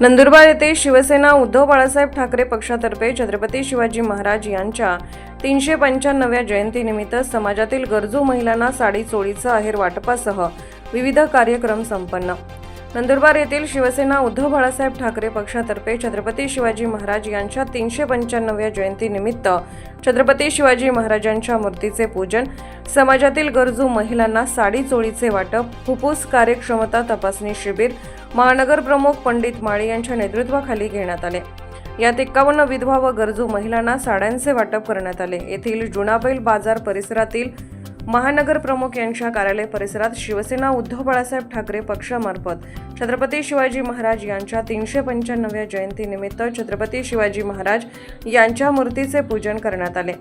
नंदुरबार येथे शिवसेना उद्धव बाळासाहेब ठाकरे पक्षातर्फे छत्रपती शिवाजी महाराज यांच्या तीनशे पंच्याण्णव्या जयंतीनिमित्त समाजातील गरजू महिलांना साडी चोळीचं आहेर वाटपासह विविध कार्यक्रम संपन्न. नंदुरबार येथील शिवसेना उद्धव बाळासाहेब ठाकरे पक्षातर्फे छत्रपती शिवाजी महाराज यांच्या तीनशे पंच्याण्णव्या जयंतीनिमित्त छत्रपती शिवाजी महाराजांच्या मूर्तीचे पूजन समाजातील गरजू महिलांना साडी चोळीचे वाटप फुफ्फुस कार्यक्षमता तपासणी शिबिर महानगर प्रमुख पंडित माळी यांच्या नेतृत्वाखाली घेण्यात आले. यात एकावन्न विधवा व गरजू महिलांना साड्यांचे वाटप करण्यात आले. येथील जुनाबैल बाजार परिसरातील महानगर प्रमुख यांच्या कार्यालय परिसरात शिवसेना उद्धव बाळासाहेब ठाकरे पक्षामार्फत छत्रपती शिवाजी महाराज यांच्या तीनशे पंच्याण्णव्या जयंतीनिमित्त छत्रपती शिवाजी महाराज यांच्या मूर्तीचे पूजन करण्यात आले.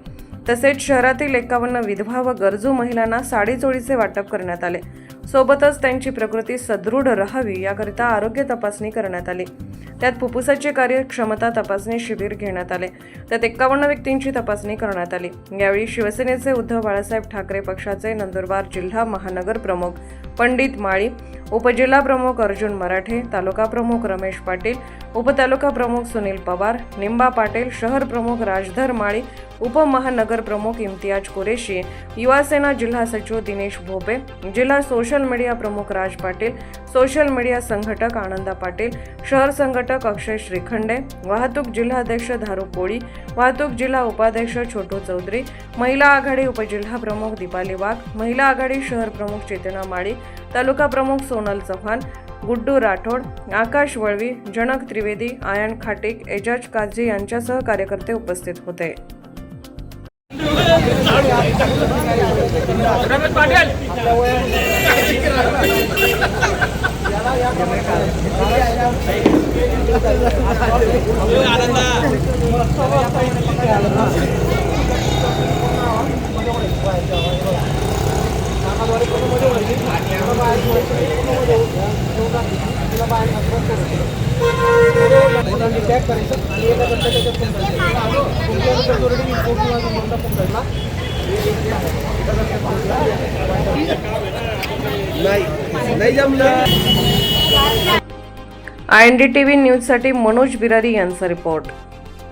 तसेच शहरातील एकावन्न विधवा व गरजू महिलांना साडीचोळीचे वाटप करण्यात आले. सोबतच त्यांची प्रकृती सदृढ राहावी याकरिता आरोग्य तपासणी करण्यात आली. त्यात फुफ्फुसाची कार्यक्षमता तपासणी शिबिर घेण्यात आले. त्यात एकावन्न व्यक्तींची तपासणी करण्यात आली. यावेळी शिवसेनेचे उद्धव बाळासाहेब ठाकरे पक्षाचे नंदुरबार जिल्हा महानगर प्रमुख पंडित माळी उपजिल्हा प्रमुख अर्जुन मराठे तालुका प्रमुख रमेश पाटील उपतालुका प्रमुख सुनील पवार निंबा पाटील शहर प्रमुख राजधर माळी उपमहानगर प्रमुख इम्तियाज कुरेशी युवासेना जिल्हा सचिव दिनेश भोपे जिल्हा सोशल मीडिया प्रमुख राज पाटील सोशल मीडिया संघटक आनंदा पाटील शहर संघटक अक्षय श्रीखंडे वाहतूक जिल्हाध्यक्ष धारू कोळी वाहतूक जिल्हा उपाध्यक्ष छोटू चौधरी महिला आघाडी उपजिल्हा प्रमुख दीपाली वाघ महिला आघाडी शहर प्रमुख चेतना माळी तालुका प्रमुख सोनल चव्हाण गुड्डू राठोड आकाश वळवी जनक त्रिवेदी आयन खाटिक एजाज काझी यांच्यासह कार्यकर्ते उपस्थित होते. नाही नाही जमलं I N D T V न्यूजसाठी मनोज बिरारी यांचा रिपोर्ट.